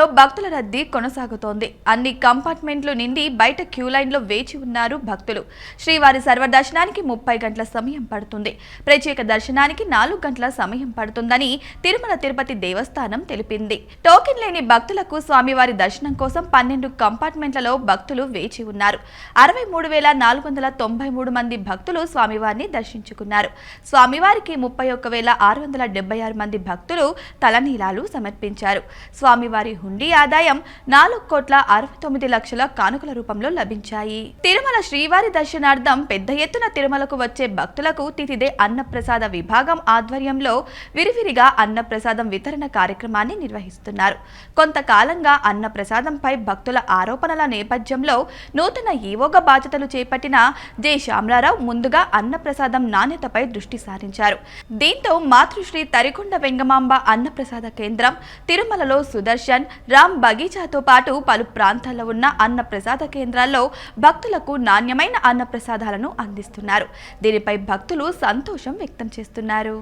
తిరుమలలో భక్తుల రద్దీ కొనసాగుతోంది. అన్ని కంపార్ట్మెంట్లు నిండి బయట క్యూ లైన్లో వేచి ఉన్నారు భక్తులు. శ్రీవారి సర్వదర్శనానికి ముప్పై గంటల సమయం పడుతుంది. ప్రత్యేక దర్శనానికి నాలుగు గంటల సమయం పడుతుందని తిరుమల తిరుపతి దేవస్థానం తెలిపింది. టోకెన్ లేని భక్తులకు స్వామివారి దర్శనం కోసం పన్నెండు కంపార్ట్మెంట్లలో భక్తులు వేచి ఉన్నారు. అరవై మూడు వేల నాలుగు వందల తొంభై మూడు మంది భక్తులు స్వామివారిని దర్శించుకున్నారు. స్వామివారికి ముప్పై ఒక్క వేల ఆరు వందల డెబ్బై ఆరు మంది భక్తులు తలనీలాలు సమర్పించారు. స్వామివారి హుండీ ఆదాయం నాలుగు కోట్ల అరవై తొమ్మిది లక్షల కానుకల రూపంలో లభించాయి. తిరుమల శ్రీవారి దర్శనార్థం పెద్ద ఎత్తున తిరుమలకు వచ్చే భక్తులకు తితిదే అన్నప్రసాద విభాగం ఆధ్వర్యంలో విరివిరిగా అన్నప్రసాదం వితరణ కార్యక్రమాన్ని నిర్వహిస్తున్నారు. కొంతకాలంగా అన్నప్రసాదంపై భక్తుల ఆరోపణల నేపథ్యంలో నూతన ఈవోగా బాధ్యతలు చేపట్టిన జె. శ్యామలారావు ముందుగా అన్నప్రసాదం నాణ్యతపై దృష్టి సారించారు. దీంతో మాతృశ్రీ తరికొండ వెంగమాంబ అన్నప్రసాద కేంద్రం తిరుమలలో సుదర్శన్ రామ్ బగీచాతో పాటు పలు ప్రాంతాల్లో ఉన్న అన్న ప్రసాద కేంద్రాల్లో భక్తులకు నాణ్యమైన అన్న ప్రసాదాలను అందిస్తున్నారు. దీనిపై భక్తులు సంతోషం వ్యక్తం చేస్తున్నారు.